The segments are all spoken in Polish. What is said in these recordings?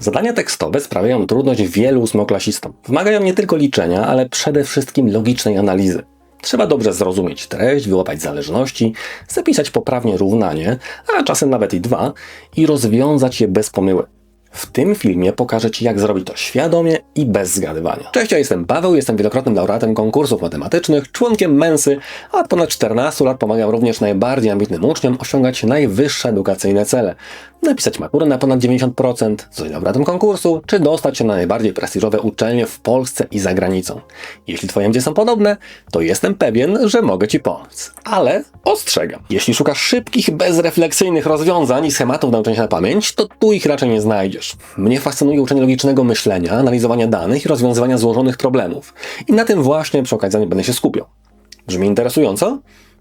Zadania tekstowe sprawiają trudność wielu ósmoklasistom. Wymagają nie tylko liczenia, ale przede wszystkim logicznej analizy. Trzeba dobrze zrozumieć treść, wyłapać zależności, zapisać poprawnie równanie, a czasem nawet i dwa, i rozwiązać je bez pomyłek. W tym filmie pokażę Ci, jak zrobić to świadomie i bez zgadywania. Cześć, ja jestem Paweł, jestem wielokrotnym laureatem konkursów matematycznych, członkiem Mensy, a od ponad 14 lat pomagam również najbardziej ambitnym uczniom osiągać najwyższe edukacyjne cele. Napisać maturę na ponad 90%, zostać laureatem konkursu, czy dostać się na najbardziej prestiżowe uczelnie w Polsce i za granicą. Jeśli Twoje ambicje są podobne, to jestem pewien, że mogę Ci pomóc. Ale ostrzegam, jeśli szukasz szybkich, bezrefleksyjnych rozwiązań i schematów nauczenia się na pamięć, to tu ich raczej nie znajdziesz. Mnie fascynuje uczenie logicznego myślenia, analizowania danych i rozwiązywania złożonych problemów. I na tym właśnie przy okazji będę się skupiał. Brzmi interesująco?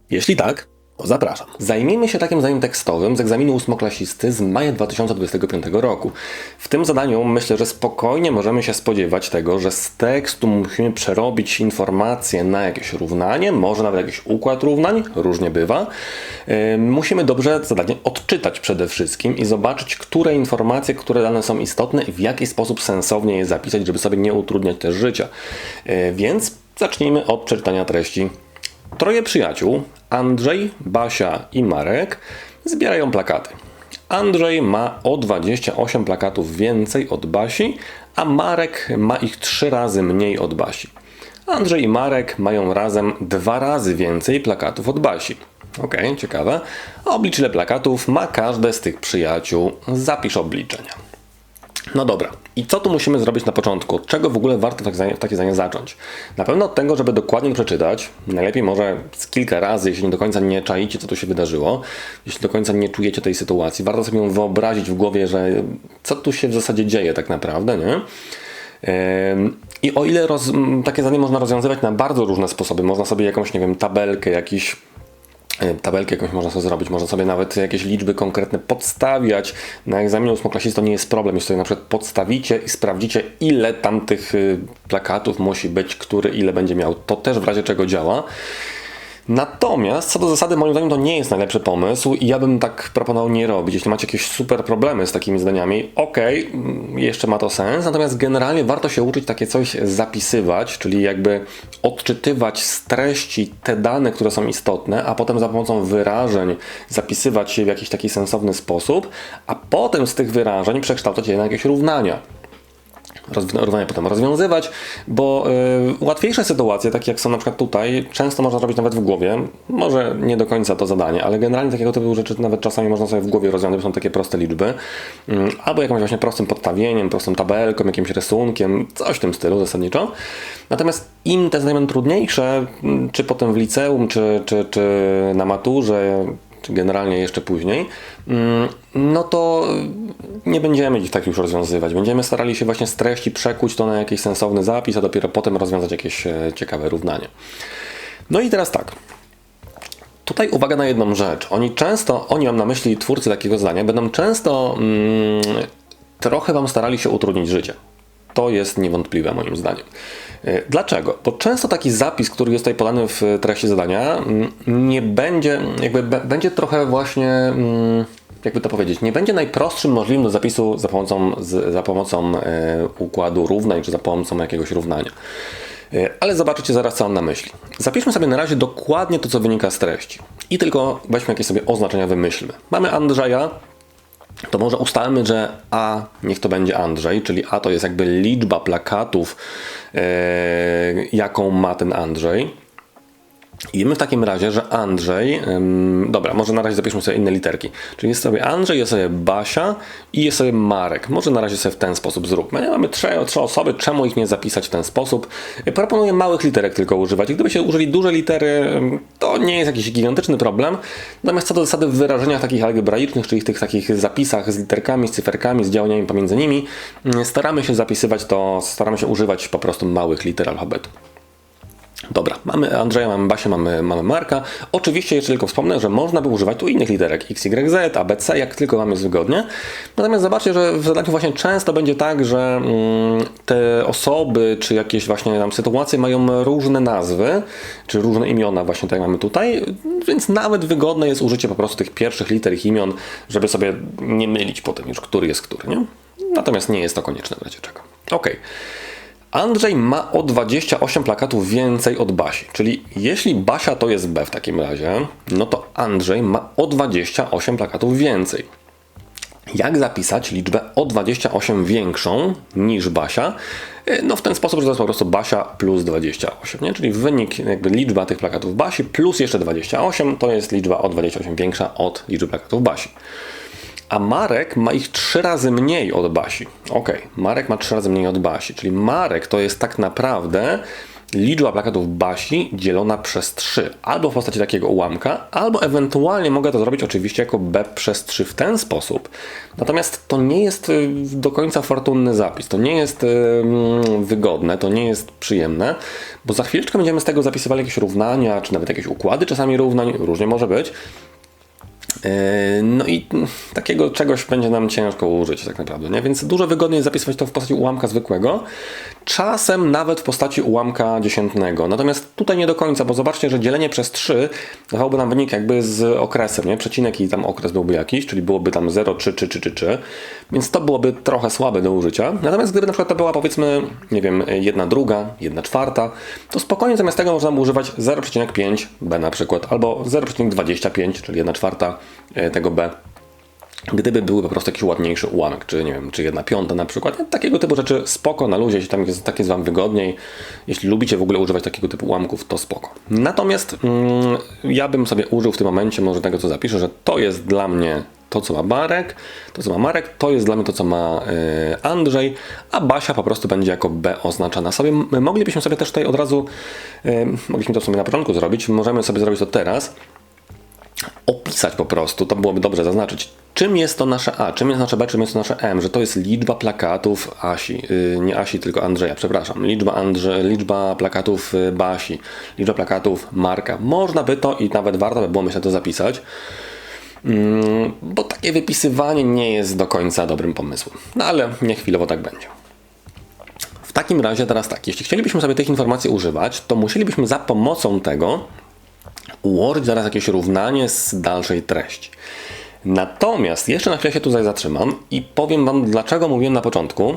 Jeśli tak, zapraszam. Zajmijmy się takim zadaniem tekstowym z egzaminu ósmoklasisty z maja 2025 roku. W tym zadaniu myślę, że spokojnie możemy się spodziewać tego, że z tekstu musimy przerobić informacje na jakieś równanie, może nawet jakiś układ równań, różnie bywa. Yy, musimy dobrze zadanie odczytać przede wszystkim i zobaczyć, które informacje, które dane są istotne i w jaki sposób sensownie je zapisać, żeby sobie nie utrudniać też życia. Yy, więc zacznijmy od przeczytania treści Troje przyjaciół, Andrzej, Basia i Marek, zbierają plakaty. Andrzej ma o 28 plakatów więcej od Basi, a Marek ma ich 3 razy mniej od Basi. Andrzej i Marek mają razem dwa razy więcej plakatów od Basi. Ok, ciekawe. Oblicz ile plakatów ma każde z tych przyjaciół. Zapisz obliczenia. No dobra, i co tu musimy zrobić na początku? Od czego w ogóle warto takie, takie zdanie zacząć? Na pewno od tego, żeby dokładnie przeczytać, najlepiej może z kilka razy, jeśli nie do końca nie czaicie, co tu się wydarzyło, jeśli do końca nie czujecie tej sytuacji, warto sobie ją wyobrazić w głowie, że co tu się w zasadzie dzieje tak naprawdę, nie? I o ile roz, takie zdanie można rozwiązywać na bardzo różne sposoby, można sobie jakąś, nie wiem, tabelkę, jakiś tabelkę jakąś można sobie zrobić, można sobie nawet jakieś liczby konkretne podstawiać. Na egzaminie ósmoklasisty to nie jest problem, jeśli sobie na przykład podstawicie i sprawdzicie ile tam tych y, plakatów musi być, który ile będzie miał. To też w razie czego działa. Natomiast co do zasady, moim zdaniem to nie jest najlepszy pomysł i ja bym tak proponował nie robić. Jeśli macie jakieś super problemy z takimi zdaniami, ok, mm, jeszcze ma to sens, natomiast generalnie warto się uczyć takie coś zapisywać, czyli jakby odczytywać z treści te dane, które są istotne, a potem za pomocą wyrażeń zapisywać je w jakiś taki sensowny sposób, a potem z tych wyrażeń przekształcać je na jakieś równania równania potem rozwiązywać, bo y, łatwiejsze sytuacje, takie jak są na przykład tutaj, często można zrobić nawet w głowie. Może nie do końca to zadanie, ale generalnie takiego typu rzeczy nawet czasami można sobie w głowie rozwiązać, są takie proste liczby. Y, albo jakimś właśnie prostym podstawieniem, prostą tabelką, jakimś rysunkiem, coś w tym stylu zasadniczo. Natomiast im te będą trudniejsze, mm, czy potem w liceum, czy, czy, czy na maturze, czy generalnie jeszcze później, mm, no to nie będziemy ich tak już rozwiązywać. Będziemy starali się właśnie z treści przekuć to na jakiś sensowny zapis, a dopiero potem rozwiązać jakieś e, ciekawe równanie. No i teraz tak. Tutaj uwaga na jedną rzecz. Oni często, oni mam na myśli twórcy takiego zdania, będą często mm, trochę Wam starali się utrudnić życie. To jest niewątpliwe moim zdaniem. E, dlaczego? Bo często taki zapis, który jest tutaj podany w treści zadania, mm, nie będzie, jakby będzie trochę właśnie, mm, jakby to powiedzieć, nie będzie najprostszym możliwym do zapisu za pomocą, za pomocą e, układu równań, czy za pomocą jakiegoś równania. E, ale zobaczycie zaraz, co mam na myśli. Zapiszmy sobie na razie dokładnie to, co wynika z treści. I tylko weźmy jakieś sobie oznaczenia, wymyślmy. Mamy Andrzeja, to może ustalmy, że A niech to będzie Andrzej, czyli A to jest jakby liczba plakatów, e, jaką ma ten Andrzej. Wiemy w takim razie, że Andrzej, ym, dobra, może na razie zapiszmy sobie inne literki. Czyli jest sobie Andrzej, jest sobie Basia i jest sobie Marek. Może na razie sobie w ten sposób zróbmy. Mamy trzy, trzy osoby, czemu ich nie zapisać w ten sposób? Proponuję małych literek tylko używać. Gdybyście użyli duże litery, to nie jest jakiś gigantyczny problem. Natomiast co do zasady w wyrażeniach takich algebraicznych, czyli w tych takich zapisach z literkami, z cyferkami, z działaniami pomiędzy nimi, staramy się zapisywać to, staramy się używać po prostu małych liter alfabetu. Dobra, mamy Andrzeja, mamy Basię, mamy, mamy Marka. Oczywiście jeszcze tylko wspomnę, że można by używać tu innych literek X, Y, Z, ABC, jak tylko mamy wygodnie. Natomiast zobaczcie, że w zadaniu właśnie często będzie tak, że mm, te osoby, czy jakieś właśnie tam sytuacje mają różne nazwy, czy różne imiona właśnie tak jak mamy tutaj, więc nawet wygodne jest użycie po prostu tych pierwszych liter ich imion, żeby sobie nie mylić potem już, który jest który, nie? natomiast nie jest to konieczne w razie czego. Ok. Andrzej ma o 28 plakatów więcej od Basi. Czyli jeśli Basia to jest B w takim razie, no to Andrzej ma o 28 plakatów więcej. Jak zapisać liczbę o 28 większą niż Basia? E, no w ten sposób, że to jest po prostu Basia plus 28, nie? czyli wynik, jakby liczba tych plakatów Basi plus jeszcze 28 to jest liczba o 28 większa od liczby plakatów Basi. A Marek ma ich trzy razy mniej od Basi. Ok, Marek ma trzy razy mniej od Basi, czyli Marek to jest tak naprawdę liczba plakatów Basi dzielona przez 3, albo w postaci takiego ułamka, albo ewentualnie mogę to zrobić oczywiście jako B przez 3 w ten sposób. Natomiast to nie jest y, do końca fortunny zapis, to nie jest mm, wygodne, to nie jest przyjemne, bo za chwileczkę będziemy z tego zapisywali jakieś równania, czy nawet jakieś układy czasami równań, różnie może być. E, no i takiego czegoś będzie nam ciężko użyć tak naprawdę, nie? więc dużo wygodniej zapisywać to w postaci ułamka zwykłego, czasem nawet w postaci ułamka dziesiętnego. Natomiast tutaj nie do końca, bo zobaczcie, że dzielenie przez 3 dawałoby nam wynik jakby z okresem, nie? przecinek i tam okres byłby jakiś, czyli byłoby tam 0, 3, 3, 3, 3, 3, więc to byłoby trochę słabe do użycia. Natomiast gdyby na przykład to była powiedzmy, nie wiem, jedna druga, jedna czwarta, to spokojnie zamiast tego można używać 0,5 b na przykład, albo 0,25, czyli jedna czwarta E, tego B. Gdyby były po prostu jakiś ładniejszy ułamek, czy nie wiem, czy jedna piąta na przykład, takiego typu rzeczy spoko na luzie, jeśli tam jest, tak jest Wam wygodniej, jeśli lubicie w ogóle używać takiego typu ułamków, to spoko. Natomiast mm, ja bym sobie użył w tym momencie może tego, co zapiszę, że to jest dla mnie to, co ma Marek, to, co ma Marek, to jest dla mnie to, co ma y, Andrzej, a Basia po prostu będzie jako B oznaczona sobie. Moglibyśmy sobie też tutaj od razu, y, mogliśmy to sobie na początku zrobić, możemy sobie zrobić to teraz, opisać po prostu, to byłoby dobrze zaznaczyć, czym jest to nasze A, czym jest nasze B, czym jest to nasze M, że to jest liczba plakatów Asi, yy, nie Asi, tylko Andrzeja, przepraszam, liczba, Andrze, liczba plakatów y, Basi, liczba plakatów Marka. Można by to i nawet warto by było myślę to zapisać, yy, bo takie wypisywanie nie jest do końca dobrym pomysłem. No ale niech chwilowo tak będzie. W takim razie teraz tak, jeśli chcielibyśmy sobie tych informacji używać, to musielibyśmy za pomocą tego ułożyć zaraz jakieś równanie z dalszej treści. Natomiast jeszcze na chwilę się tutaj zatrzymam i powiem Wam, dlaczego mówiłem na początku,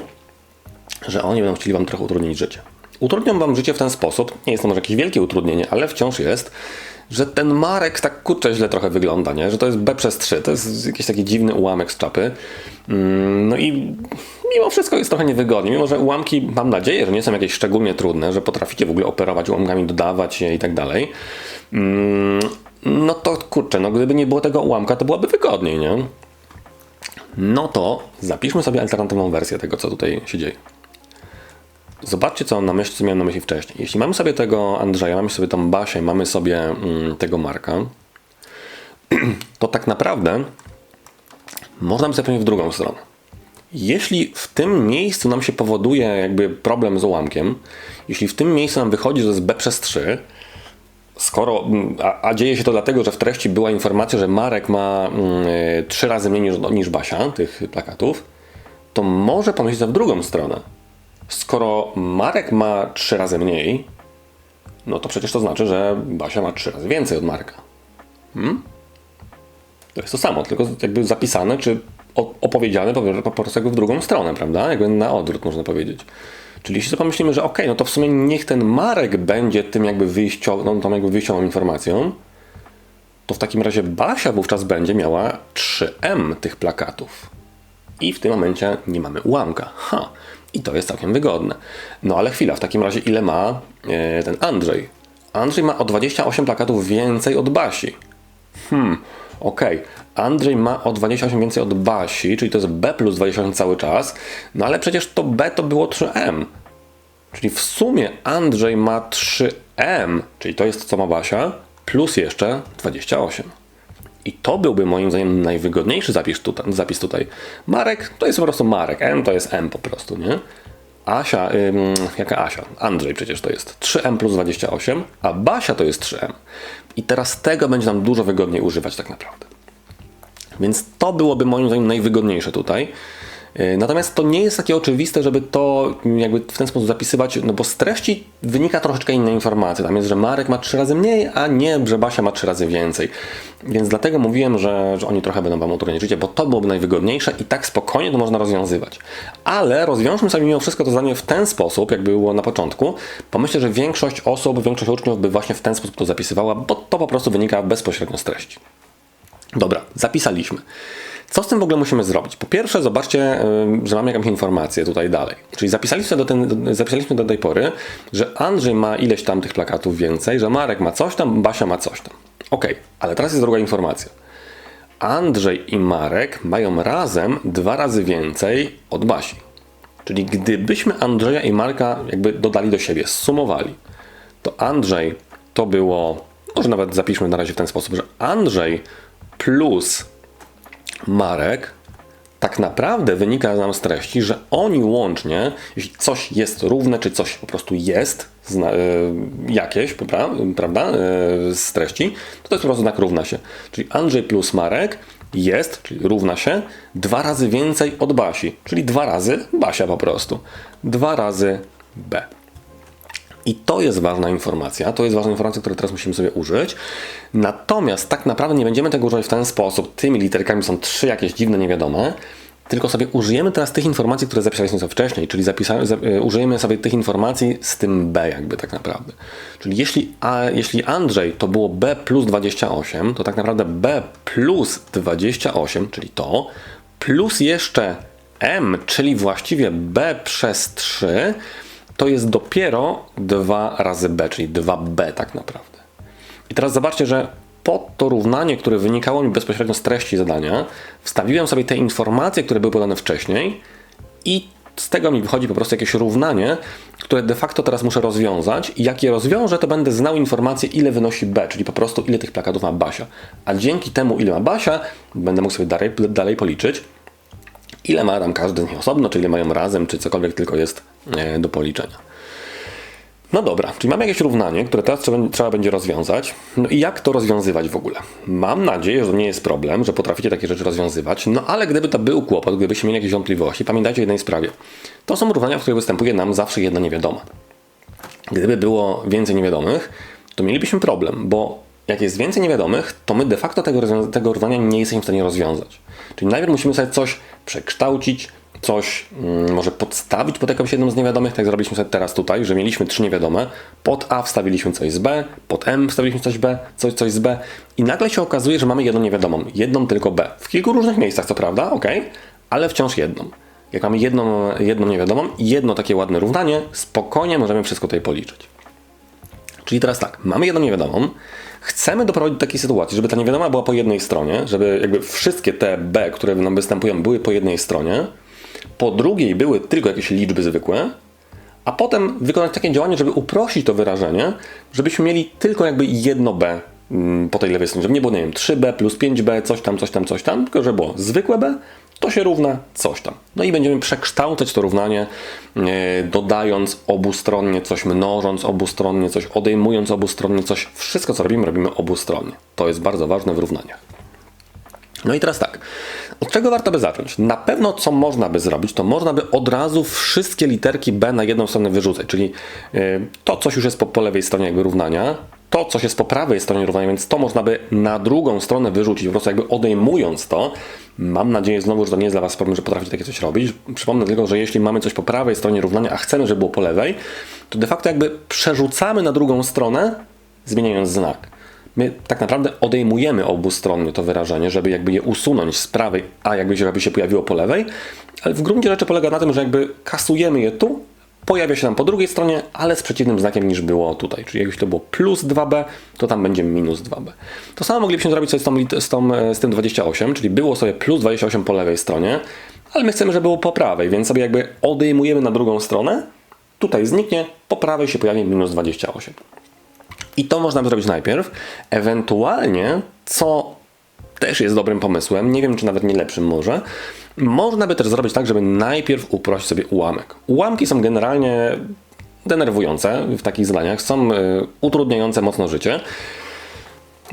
że oni będą chcieli Wam trochę utrudnić życie. Utrudnią Wam życie w ten sposób, nie jest to może jakieś wielkie utrudnienie, ale wciąż jest, że ten Marek tak kurczę źle trochę wygląda, nie? że to jest B przez 3, to jest jakiś taki dziwny ułamek z czapy. Mm, no i mimo wszystko jest trochę niewygodnie, mimo że ułamki mam nadzieję, że nie są jakieś szczególnie trudne, że potraficie w ogóle operować ułamkami, dodawać je i tak dalej. Mm, no to kurczę, no gdyby nie było tego ułamka, to byłoby wygodniej, nie? No to zapiszmy sobie alternatywną wersję tego, co tutaj się dzieje. Zobaczcie, co na myśli, co miałem na myśli wcześniej. Jeśli mamy sobie tego Andrzeja, mamy sobie tą Basię, mamy sobie mm, tego Marka, to tak naprawdę można by sobie w drugą stronę. Jeśli w tym miejscu nam się powoduje jakby problem z ułamkiem, jeśli w tym miejscu nam wychodzi, że jest B przez 3, skoro, mm, a, a, dzieje się to dlatego, że w treści była informacja, że Marek ma mm, trzy razy mniej niż, niż Basia tych plakatów, to może pomyśleć w drugą stronę. Skoro Marek ma trzy razy mniej, no to przecież to znaczy, że Basia ma trzy razy więcej od Marka. Hmm? To jest to samo, tylko jakby zapisane, czy opowiedziane po prostu w drugą stronę, prawda? Jakby na odwrót można powiedzieć. Czyli jeśli sobie pomyślimy, że ok, no to w sumie niech ten Marek będzie tym jakby wyjściową, no, tą jakby wyjściową informacją, to w takim razie Basia wówczas będzie miała 3M tych plakatów. I w tym momencie nie mamy ułamka. Ha! I to jest całkiem wygodne. No ale chwila, w takim razie ile ma e, ten Andrzej? Andrzej ma o 28 plakatów więcej od Basi. Hmm, okej. Okay. Andrzej ma o 28 więcej od Basi, czyli to jest B plus 28 cały czas, no ale przecież to B to było 3M. Czyli w sumie Andrzej ma 3M, czyli to jest co ma Basia, plus jeszcze 28. I to byłby moim zdaniem najwygodniejszy zapis tutaj. Zapis tutaj. Marek to jest po prostu Marek, M to jest M po prostu, nie? Asia, ym, jaka Asia? Andrzej przecież to jest 3M plus 28, a Basia to jest 3M. I teraz tego będzie nam dużo wygodniej używać tak naprawdę. Więc to byłoby moim zdaniem najwygodniejsze tutaj. Yy, Natomiast to nie jest takie oczywiste, żeby to jakby w ten sposób zapisywać, no bo z treści wynika troszeczkę inna informacja. Tam jest, że Marek ma trzy razy mniej, a nie, że Basia ma trzy razy więcej. Więc dlatego mówiłem, że, że oni trochę będą wam utrudniać życie, bo to byłoby najwygodniejsze i tak spokojnie to można rozwiązywać. Ale rozwiążmy sobie mimo wszystko to zadanie w ten sposób, jak było na początku, bo myślę, że większość osób, większość uczniów by właśnie w ten sposób to zapisywała, bo to po prostu wynika bezpośrednio z treści. Dobra, zapisaliśmy. Co z tym w ogóle musimy zrobić? Po pierwsze, zobaczcie, że mamy jakąś informację tutaj dalej. Czyli zapisaliśmy do, ten, zapisaliśmy do tej pory, że Andrzej ma ileś tam tych plakatów więcej, że Marek ma coś tam, Basia ma coś tam. Ok, ale teraz jest druga informacja. Andrzej i Marek mają razem dwa razy więcej od Basi. Czyli gdybyśmy Andrzeja i Marka jakby dodali do siebie, sumowali, to Andrzej to było, może nawet zapiszmy na razie w ten sposób, że Andrzej plus Marek tak naprawdę wynika nam z treści, że oni łącznie, jeśli coś jest równe, czy coś po prostu jest zna, y, jakieś, pra- prawda, y, z treści, to to jest po prostu znak równa się. Czyli Andrzej plus Marek jest, czyli równa się, dwa razy więcej od Basi, czyli dwa razy Basia po prostu. Dwa razy B. I to jest ważna informacja, to jest ważna informacja, której teraz musimy sobie użyć. Natomiast tak naprawdę nie będziemy tego używać w ten sposób. Tymi literkami są trzy jakieś dziwne, niewiadome. Tylko sobie użyjemy teraz tych informacji, które zapisaliśmy sobie wcześniej, czyli y, użyjemy sobie tych informacji z tym B jakby tak naprawdę. Czyli jeśli, a, jeśli Andrzej to było B plus 28, to tak naprawdę B plus 28, czyli to, plus jeszcze M, czyli właściwie B przez 3, to jest dopiero 2 razy b, czyli 2b tak naprawdę. I teraz zobaczcie, że pod to równanie, które wynikało mi bezpośrednio z treści zadania, wstawiłem sobie te informacje, które były podane wcześniej i z tego mi wychodzi po prostu jakieś równanie, które de facto teraz muszę rozwiązać i jak je rozwiążę, to będę znał informację, ile wynosi B, czyli po prostu ile tych plakatów ma Basia. A dzięki temu, ile ma Basia, będę mógł sobie dalej, dalej policzyć, ile ma tam każdy z nich osobno, czy ile mają razem, czy cokolwiek tylko jest do policzenia. No dobra, czyli mamy jakieś równanie, które teraz trzeba, trzeba, będzie rozwiązać. No i jak to rozwiązywać w ogóle? Mam nadzieję, że to nie jest problem, że potraficie takie rzeczy rozwiązywać, no ale gdyby to był kłopot, gdybyście mieli jakieś wątpliwości, pamiętajcie o jednej sprawie. To są równania, w których występuje nam zawsze jedna niewiadoma. Gdyby było więcej niewiadomych, to mielibyśmy problem, bo jak jest więcej niewiadomych, to my de facto tego, tego równania nie jesteśmy w stanie rozwiązać. Czyli najpierw musimy sobie coś przekształcić, coś mm, może podstawić pod jakąś jedną z niewiadomych, tak zrobiliśmy sobie teraz tutaj, że mieliśmy trzy niewiadome, pod A wstawiliśmy coś z B, pod M wstawiliśmy coś B, coś, coś z B i nagle się okazuje, że mamy jedną niewiadomą, jedną tylko B. W kilku różnych miejscach, co prawda, ok, ale wciąż jedną. Jak mamy jedną, jedną niewiadomą i jedno takie ładne równanie, spokojnie możemy wszystko tutaj policzyć. Czyli teraz tak, mamy jedną niewiadomą, chcemy doprowadzić do takiej sytuacji, żeby ta niewiadoma była po jednej stronie, żeby jakby wszystkie te B, które nam występują, były po jednej stronie, po drugiej były tylko jakieś liczby zwykłe, a potem wykonać takie działanie, żeby uprościć to wyrażenie, żebyśmy mieli tylko jakby jedno B po tej lewej stronie, żeby nie było, nie wiem, 3B plus 5B, coś tam, coś tam, coś tam, tylko żeby było zwykłe B, to się równa coś tam. No i będziemy przekształcać to równanie, dodając obustronnie coś, mnożąc obustronnie coś, odejmując obustronnie coś. Wszystko, co robimy, robimy obustronnie. To jest bardzo ważne w równaniach. No i teraz tak, od czego warto by zacząć? Na pewno co można by zrobić, to można by od razu wszystkie literki B na jedną stronę wyrzucać, czyli to coś już jest po, po lewej stronie jakby równania, to coś jest po prawej stronie równania, więc to można by na drugą stronę wyrzucić, po prostu jakby odejmując to. Mam nadzieję znowu, że to nie jest dla Was problem, że potraficie takie coś robić. Przypomnę tylko, że jeśli mamy coś po prawej stronie równania, a chcemy, żeby było po lewej, to de facto jakby przerzucamy na drugą stronę, zmieniając znak my tak naprawdę odejmujemy obustronnie to wyrażenie, żeby jakby je usunąć z prawej, a jakby się, żeby się pojawiło po lewej, ale w gruncie rzeczy polega na tym, że jakby kasujemy je tu, pojawia się tam po drugiej stronie, ale z przeciwnym znakiem niż było tutaj. Czyli jakbyś to było plus 2b, to tam będzie minus 2b. To samo moglibyśmy zrobić sobie z, tą, z, tą, z tym 28, czyli było sobie plus 28 po lewej stronie, ale my chcemy, żeby było po prawej, więc sobie jakby odejmujemy na drugą stronę, tutaj zniknie, po prawej się pojawi minus 28. I to można zrobić najpierw. Ewentualnie, co też jest dobrym pomysłem, nie wiem czy nawet nie lepszym może, można by też zrobić tak, żeby najpierw uprościć sobie ułamek. Ułamki są generalnie denerwujące w takich zadaniach, są y, utrudniające mocno życie.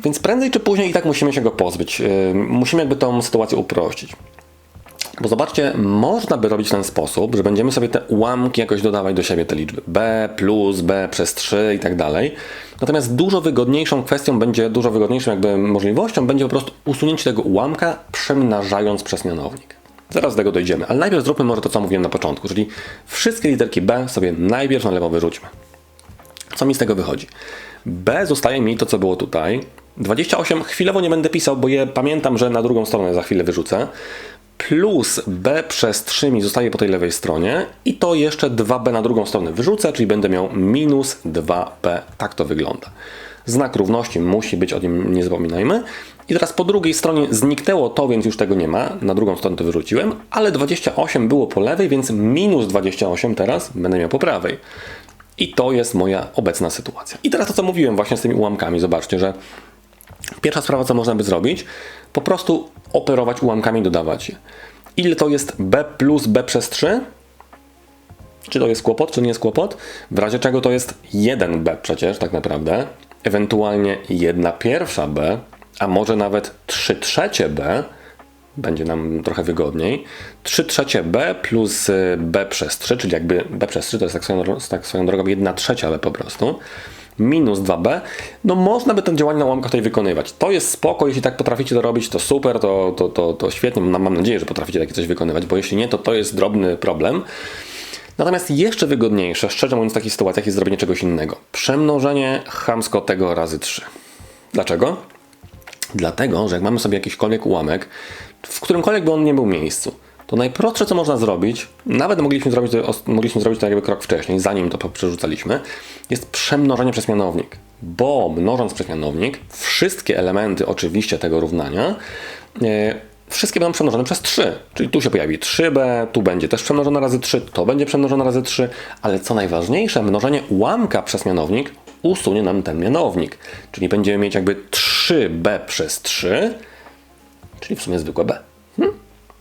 Więc prędzej czy później i tak musimy się go pozbyć. Y, musimy jakby tą sytuację uprościć. Bo zobaczcie, można by robić w ten sposób, że będziemy sobie te ułamki jakoś dodawać do siebie, te liczby b plus, b przez 3 i tak dalej. Natomiast dużo wygodniejszą kwestią będzie, dużo wygodniejszą jakby możliwością będzie po prostu usunięcie tego ułamka, przemnażając przez mianownik. Zaraz do tego dojdziemy, ale najpierw zróbmy może to, co mówiłem na początku, czyli wszystkie literki b sobie najpierw na lewo wyrzućmy. Co mi z tego wychodzi? b zostaje mi to, co było tutaj. 28 chwilowo nie będę pisał, bo je pamiętam, że na drugą stronę za chwilę wyrzucę plus b przez 3 mi zostaje po tej lewej stronie i to jeszcze 2b na drugą stronę wyrzucę, czyli będę miał minus 2b. Tak to wygląda. Znak równości musi być, o nim nie zapominajmy. I teraz po drugiej stronie zniknęło to, więc już tego nie ma. Na drugą stronę to wyrzuciłem, ale 28 było po lewej, więc minus 28 teraz będę miał po prawej. I to jest moja obecna sytuacja. I teraz to, co mówiłem właśnie z tymi ułamkami. Zobaczcie, że pierwsza sprawa, co można by zrobić, po prostu operować ułamkami, dodawać je. Ile to jest b plus b przez 3? Czy to jest kłopot, czy nie jest kłopot? W razie czego to jest 1b przecież tak naprawdę, ewentualnie 1 pierwsza b, a może nawet 3 trzecie b, będzie nam trochę wygodniej. 3 trzecie b plus b przez 3, czyli jakby b przez 3 to jest tak swoją, tak swoją drogą 1 trzecia b po prostu minus 2b, no można by to działanie na ułamkach tutaj wykonywać. To jest spoko, jeśli tak potraficie to robić, to super, to, to, to, to świetnie, mam nadzieję, że potraficie takie coś wykonywać, bo jeśli nie, to to jest drobny problem. Natomiast jeszcze wygodniejsze, szczerze mówiąc, w takich sytuacjach jest zrobienie czegoś innego. Przemnożenie chamsko tego razy 3. Dlaczego? Dlatego, że jak mamy sobie jakiśkolwiek ułamek, w którymkolwiek by on nie był miejscu, to najprostsze, co można zrobić, nawet mogliśmy zrobić, mogliśmy zrobić to jakby krok wcześniej, zanim to przerzucaliśmy, jest przemnożenie przez mianownik. Bo mnożąc przez mianownik, wszystkie elementy oczywiście tego równania, e, wszystkie będą przemnożone przez 3. Czyli tu się pojawi 3b, tu będzie też przemnożone razy 3, to będzie przemnożone razy 3, ale co najważniejsze, mnożenie ułamka przez mianownik usunie nam ten mianownik. Czyli będziemy mieć jakby 3b przez 3, czyli w sumie zwykłe b.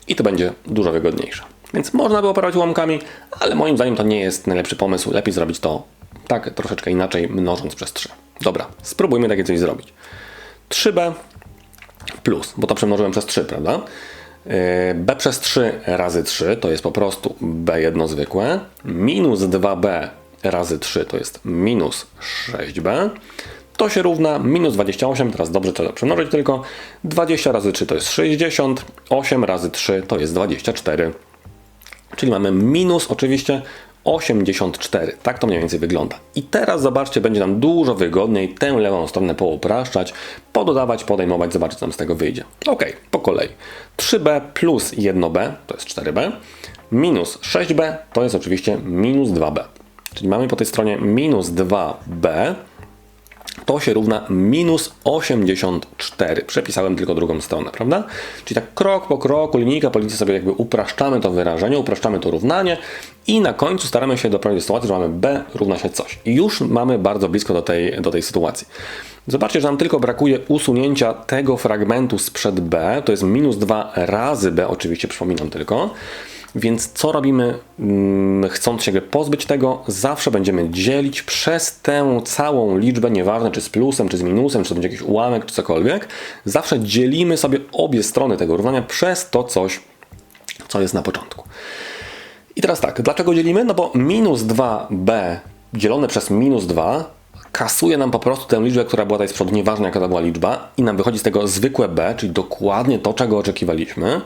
I to będzie dużo wygodniejsze. Więc można by operować ułamkami, ale moim zdaniem to nie jest najlepszy pomysł. Lepiej zrobić to tak troszeczkę inaczej, mnożąc przez 3. Dobra, spróbujmy takie coś zrobić. 3b plus, bo to przemnożyłem przez 3, prawda? Yy, b przez 3 razy 3 to jest po prostu b jedno zwykłe, minus 2b razy 3 to jest minus 6b, to się równa minus 28, teraz dobrze trzeba przemnożyć tylko, 20 razy 3 to jest 60, 8 razy 3 to jest 24. Czyli mamy minus oczywiście 84. Tak to mniej więcej wygląda. I teraz zobaczcie, będzie nam dużo wygodniej tę lewą stronę poupraszczać, pododawać, podejmować, zobaczyć co nam z tego wyjdzie. Ok, po kolei. 3b plus 1b to jest 4b, minus 6b to jest oczywiście minus 2b. Czyli mamy po tej stronie minus 2b, to się równa minus 84. Przepisałem tylko drugą stronę, prawda? Czyli tak krok po kroku, linijka po sobie jakby upraszczamy to wyrażenie, upraszczamy to równanie i na końcu staramy się doprowadzić do sytuacji, że mamy b równa się coś. I już mamy bardzo blisko do tej, do tej sytuacji. Zobaczcie, że nam tylko brakuje usunięcia tego fragmentu sprzed b, to jest minus 2 razy b, oczywiście przypominam tylko. Więc co robimy, hmm, chcąc się pozbyć tego? Zawsze będziemy dzielić przez tę całą liczbę, nieważne czy z plusem, czy z minusem, czy to będzie jakiś ułamek, czy cokolwiek. Zawsze dzielimy sobie obie strony tego równania przez to coś, co jest na początku. I teraz tak, dlaczego dzielimy? No bo minus 2b dzielone przez minus 2 kasuje nam po prostu tę liczbę, która była tutaj z przodu, nieważne jaka to była liczba, i nam wychodzi z tego zwykłe b, czyli dokładnie to, czego oczekiwaliśmy.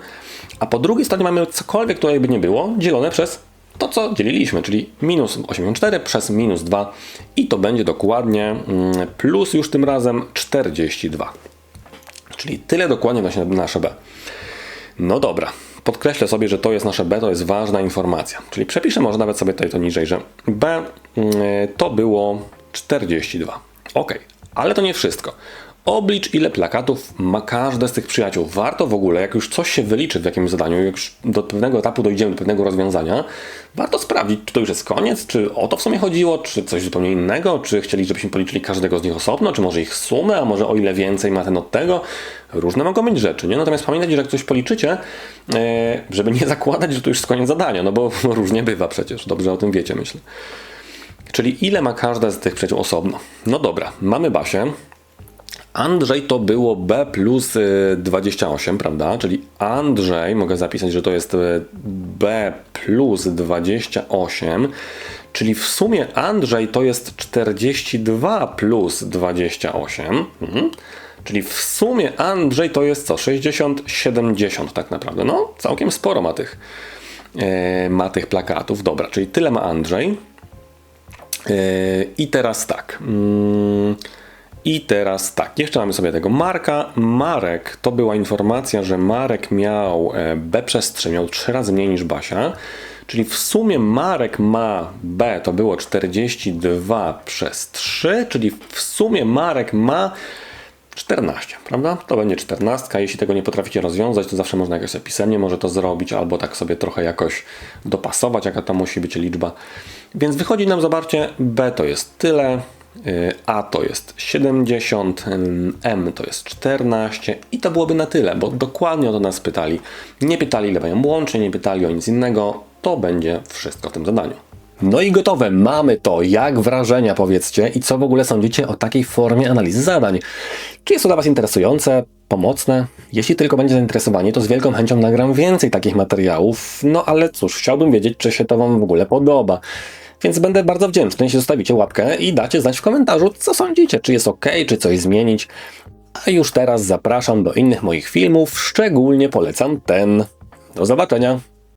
A po drugiej stronie mamy cokolwiek, które jakby nie było, dzielone przez to, co dzieliliśmy, czyli minus 84 przez minus 2 i to będzie dokładnie mm, plus już tym razem 42. Czyli tyle dokładnie właśnie nasze b. No dobra, podkreślę sobie, że to jest nasze b, to jest ważna informacja. Czyli przepiszę może nawet sobie tutaj to niżej, że b mm, to było 42. Ok, ale to nie wszystko. Oblicz, ile plakatów ma każde z tych przyjaciół. Warto w ogóle, jak już coś się wyliczy w jakimś zadaniu, jak już do pewnego etapu dojdziemy, do pewnego rozwiązania, warto sprawdzić, czy to już jest koniec, czy o to w sumie chodziło, czy coś zupełnie innego, czy chcieli, żebyśmy policzyli każdego z nich osobno, czy może ich sumę, a może o ile więcej ma ten od tego. Różne mogą być rzeczy, nie? Natomiast pamiętajcie, że jak coś policzycie, e, żeby nie zakładać, że to już jest koniec zadania, no bo różnie bywa przecież. Dobrze o tym wiecie, myślę. Czyli ile ma każda z tych przyjaciół osobno? No dobra, mamy Basię, Andrzej to było B plus y, 28, prawda? Czyli Andrzej, mogę zapisać, że to jest y, B plus 28, czyli w sumie Andrzej to jest 42 plus 28. Mhm. Czyli w sumie Andrzej to jest co? 60, 70 tak naprawdę. No, całkiem sporo ma tych, e, ma tych plakatów. Dobra, czyli tyle ma Andrzej. E, I teraz tak. Mm, I teraz tak. Jeszcze mamy sobie tego Marka. Marek to była informacja, że Marek miał e, B przestrzeń, miał 3 razy mniej niż Basia. Czyli w sumie Marek ma B, to było 42 przez 3, czyli w sumie Marek ma 14, prawda? To będzie 14. Jeśli tego nie potraficie rozwiązać, to zawsze można jakoś sobie pisemnie może to zrobić, albo tak sobie trochę jakoś dopasować, jaka to musi być liczba. Więc wychodzi nam, zobaczcie, B to jest tyle, A to jest 70, ym, M to jest 14 i to byłoby na tyle, bo dokładnie o to nas pytali. Nie pytali, ile mają łącznie, nie pytali o nic innego. To będzie wszystko w tym zadaniu. No i gotowe, mamy to. Jak wrażenia powiedzcie i co w ogóle sądzicie o takiej formie analizy zadań? Czy jest to dla Was interesujące, pomocne? Jeśli tylko będzie zainteresowanie, to z wielką chęcią nagram więcej takich materiałów. No ale cóż, chciałbym wiedzieć, czy się to Wam w ogóle podoba. Więc będę bardzo wdzięczny, jeśli zostawicie łapkę i dacie znać w komentarzu, co sądzicie, czy jest ok, czy coś zmienić. A już teraz zapraszam do innych moich filmów, szczególnie polecam ten. Do zobaczenia!